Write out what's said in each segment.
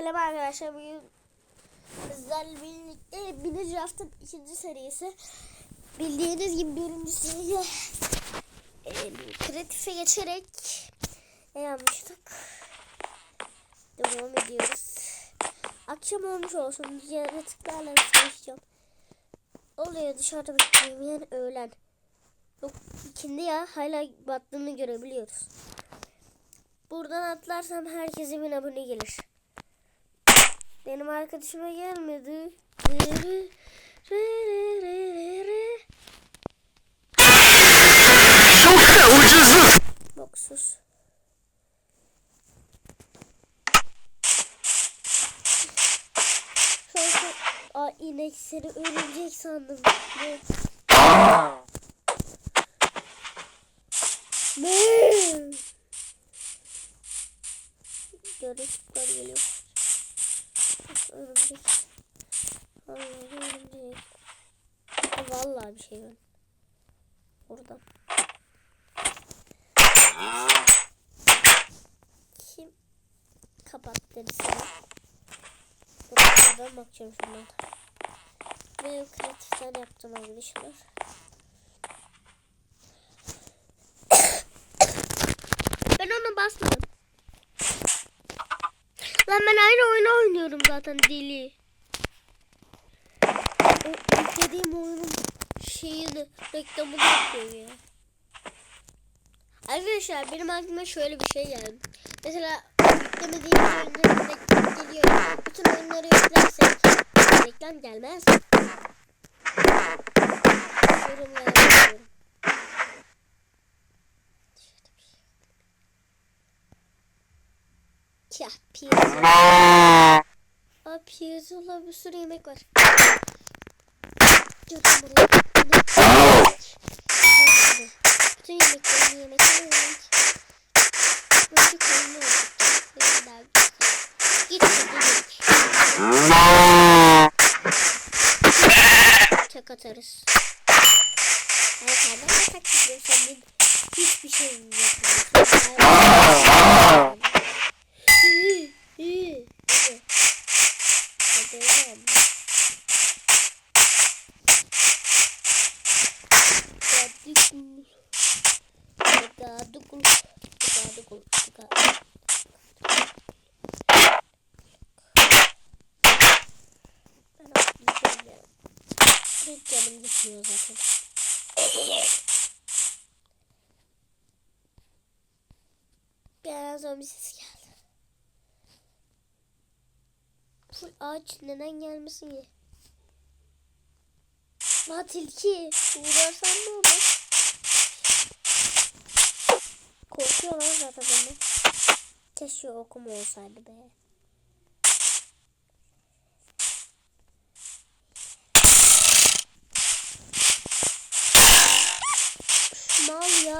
Selam arkadaşlar bugün sizlerle birlikte Mini Draft'ın ikinci serisi. Bildiğiniz gibi birinci seriye e, kreatife geçerek ne yapmıştık? Devam ediyoruz. Akşam olmuş olsun yaratıklarla çalışacağım. Oluyor dışarıda beklemeyen öğlen. Yok ikindi ya hala battığını görebiliyoruz. Buradan atlarsam herkese bin abone gelir benim arkadaşıma gelmedi. Çok da ucuzluk. Boksuz. Sonra Aa inek seni örümcek sandım. Ne? Şey var. Burada. Kim kapat dedi sana. Buradan bakacağım şundan. Ve kreatiften yaptım arkadaşlar. ben ona basmadım. Lan ben aynı oyunu oynuyorum zaten deli. O yüklediğim oyunun şeyini reklamını yapıyor ya. Arkadaşlar benim aklıma şöyle bir şey geldi. Mesela yüklemediğimiz oyunların reklam geliyor. Bütün oyunları yüklersek reklam gelmez. Yorumlara yazıyorum. Ya piyasa. Aa piyasa bir sürü yemek var. Gördüm buraya. Bütün yemeklerini yemekleri yemek. Önce koyunu olacak. Böyle daha güzel. Git git. Çak atarız. Ay sen de tak gidiyorsun. Sen hiçbir şey yapmıyorsun. İyi, iyi, iyi. Hadi oğlum. Dadikul. Dadikul. Dadikul. Ben atlayacağım ya. Hiç canım gitmiyor zaten. Bir ara zombi sesi geldi. Full ağaç neden gelmesin ki? La tilki. Uğrarsan ne olur? Korkuyorlar zaten benden. Keşke okuma olsaydı be. Mal ya.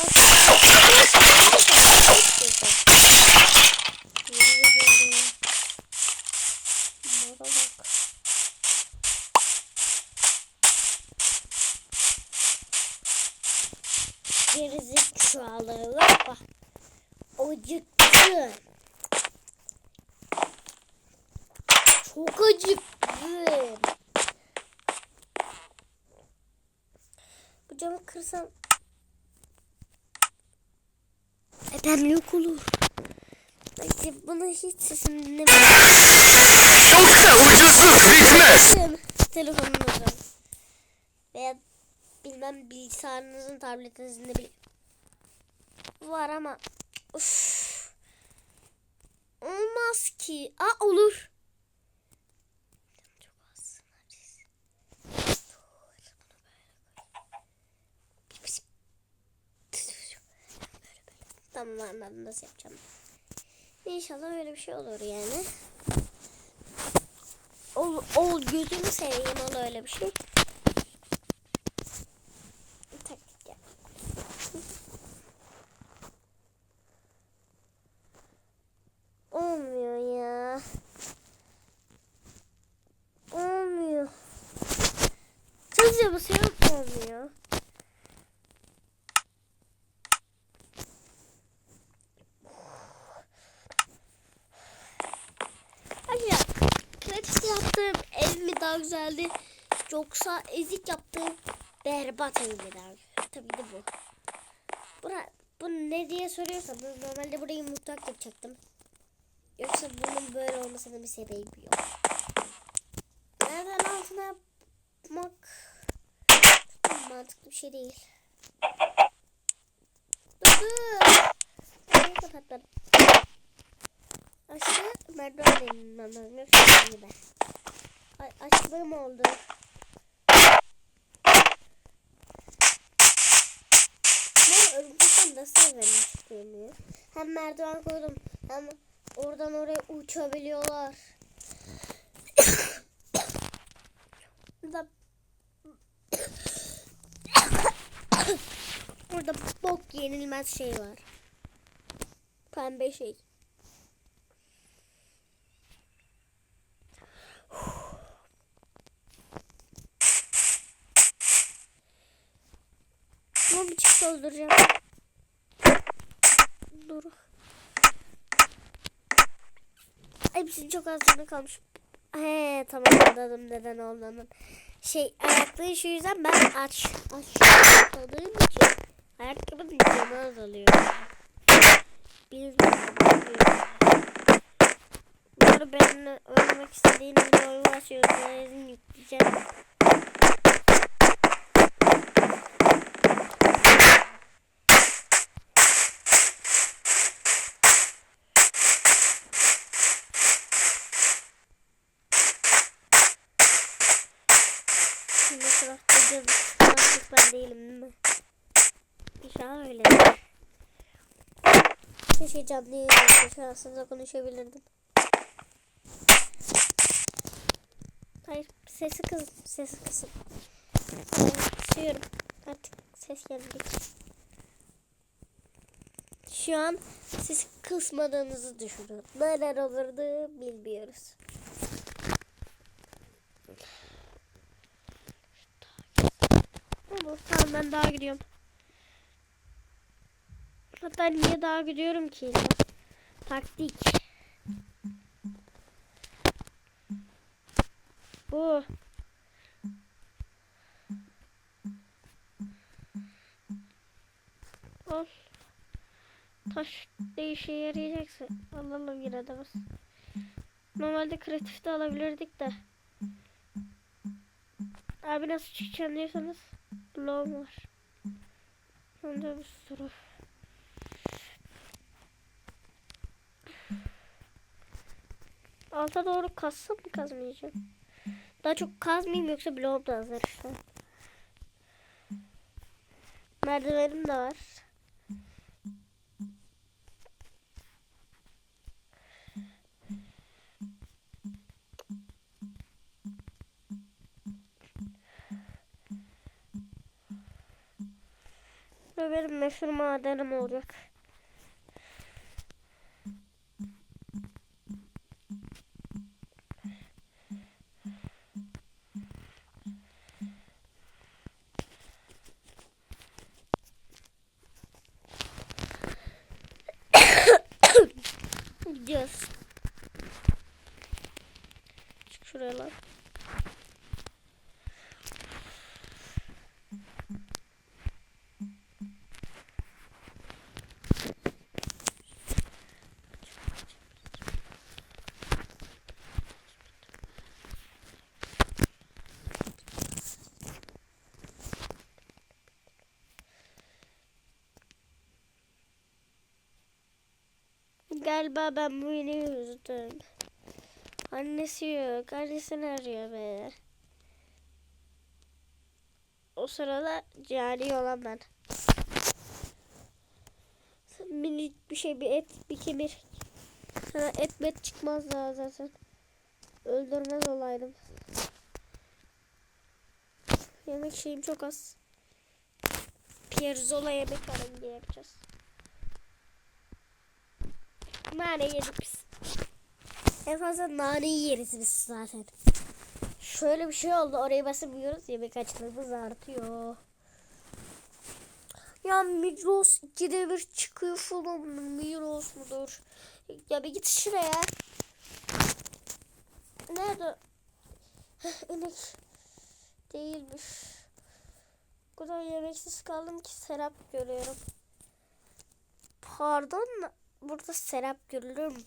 Mala bak. Acıktı. Çok acıktım. Bu camı kırsam Eden yok olur. Neyse buna hiç. Çok da ucuzluk bitmez. Telefonunuzun veya bilmem bilgisayarınızın tabletinizin de bir var ama uf. olmaz ki. Aa olur. Tamam anladım nasıl yapacağım. İnşallah öyle bir şey olur yani. Ol, ol gözünü seveyim ol öyle bir şey. Daha güzeldi yoksa ezik yaptığım berbat güzel? Tabii de bu. Bura, bu ne diye soruyorsanız normalde burayı mutfak yapacaktım. Yoksa bunun böyle olmasının bir sebebi yok. Nereden altına yapmak mantıklı bir şey değil. Dur. Burayı kapatmadım. Aşağı merdiven inmem lazım. Yoksa gibi. Açlığım oldu. Ne örümcekten nasıl evlenmiş çıkıyor? Hem merdiven koydum hem oradan oraya uçabiliyorlar. Burada Burada bok yenilmez şey var. Pembe şey. Bunu bir çift dolduracağım. Dur. Hepsinin çok az canı kalmış. He tamam anladım neden olduğunu. Şey ayaklığı şu yüzden ben aç aç kaldığım için ayakkabının canı azalıyor. Bilmiyorum. Bu arada benimle oynamak istediğiniz oyun varsa yorumlara yazın yükleyeceğim. Şimdi craftlayacağız. Artık ben değilim değil mi? İnşallah öyle. Keşke canlı yayın olsa aslında konuşabilirdim. Hayır sesi kız sesi kısın. Kısıyorum. Artık ses geldi. Şu an siz kısmadığınızı düşünün. Neler olurdu bilmiyoruz. Olur. Tamam ben daha gidiyorum. Hatta niye daha gidiyorum ki? Taktik. Bu. Al. Taş ne işe yarayacaksa alalım yine de bas. Normalde kreatifte alabilirdik de. Abi nasıl çıkacağım diyorsanız bloğum var. De bir sürü. Alta doğru kazsam mı kazmayacağım? Daha çok kazmayayım yoksa bloğum da hazır işte. Merdivenim de var. Meşhur madenim olacak. Gidiyoruz. Çık şuraya lan. Galiba ben bu yeni yüzdüm. Annesi yok. Annesini arıyor be. O sırada cani olan ben. Minik bir şey bir et bir kemir. Sana et met çıkmaz daha zaten. Öldürmez olaydım. Yemek şeyim çok az. Pirzola yemek arange yapacağız. Nane yedik biz. En fazla naneyi yeriz biz zaten. Şöyle bir şey oldu. Oraya basamıyoruz. Yemek açlığımız artıyor. Ya Migros ikide bir çıkıyor falan. Migros mudur? Ya bir git şuraya. Ne Nerede? İnek değilmiş. O kadar yemeksiz kaldım ki Serap görüyorum. Pardon burada Serap görülür?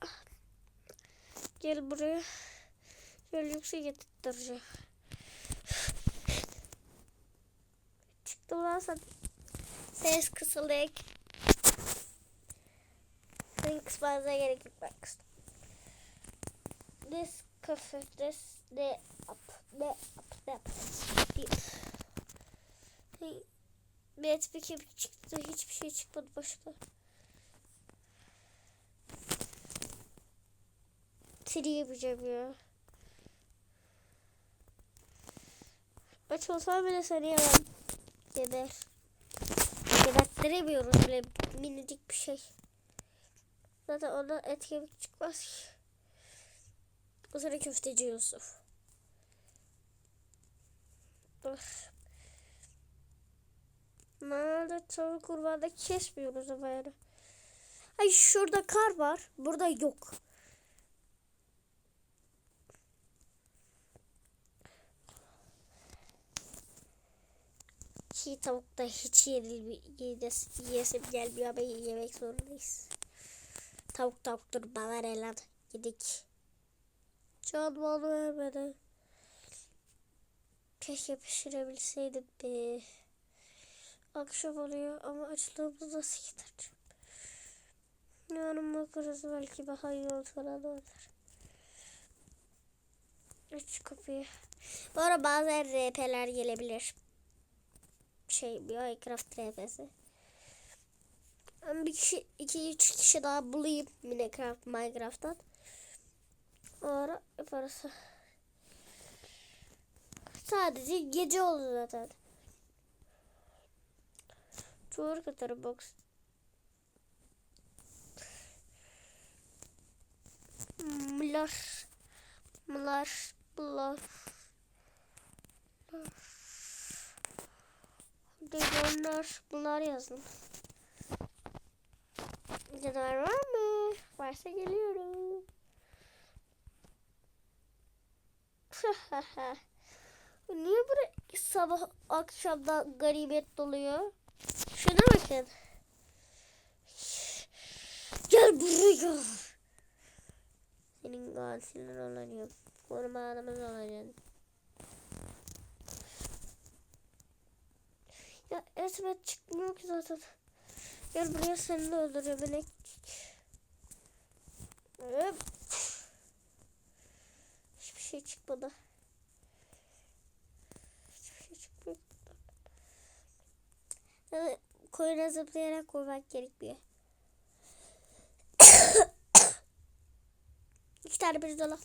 Ah. Gel buraya. Gel yüksek getireceğim. Çıktım lan sen. Ses kısıldık. Senin kısmanıza gerek yok ben kıstım. This coffee, this, the up, the up, the up. Bir, bir et bir kemik çıktı. Hiçbir şey çıkmadı başka. Seni yemeyeceğim ya. Aç olsam bile seni yemem. Geber. Geberttiremiyoruz bile minicik bir şey. Zaten ona et kemik çıkmaz ki. O sonra köfteci Yusuf. Dur. Nerede tavuk kurbanda kesmiyoruz ama yani. Ay şurada kar var. Burada yok. Çiğ tavuk da hiç yenilmi- yesim gelmiyor ama yemek zorundayız. Tavuk tavuktur bana ne lan. Yedik. Can bana vermedi. Keşke pişirebilseydim be. Akşam oluyor ama açlığımı nasıl gidereceğim? Yarın bakarız belki daha iyi olur falan olur. Aç kapıyı. Bu arada bazen RP'ler gelebilir. Şey Minecraft RP'si. Ben bir kişi, iki üç kişi daha bulayım Minecraft Minecraft'tan. O ara yaparız. Sadece gece oldu zaten. Çoğur katarı box. Mlar. Mlar. Mlar. Bunlar, bunlar yazdım. Canavar var mı? Varsa geliyorum. Niye buraya sabah akşamdan garibet doluyor? Şuna bakın. Gel buraya. Senin gasilin olacağım. Koruma adamız olacağım. Ya Esmet çıkmıyor ki zaten. Gel buraya seni de öldürüyor beni. Hop. Hiçbir şey çıkmadı. Hiçbir şey çıkmıyor. Koyuna zıplayarak koymak gerekmiyor. İki tane bir dola.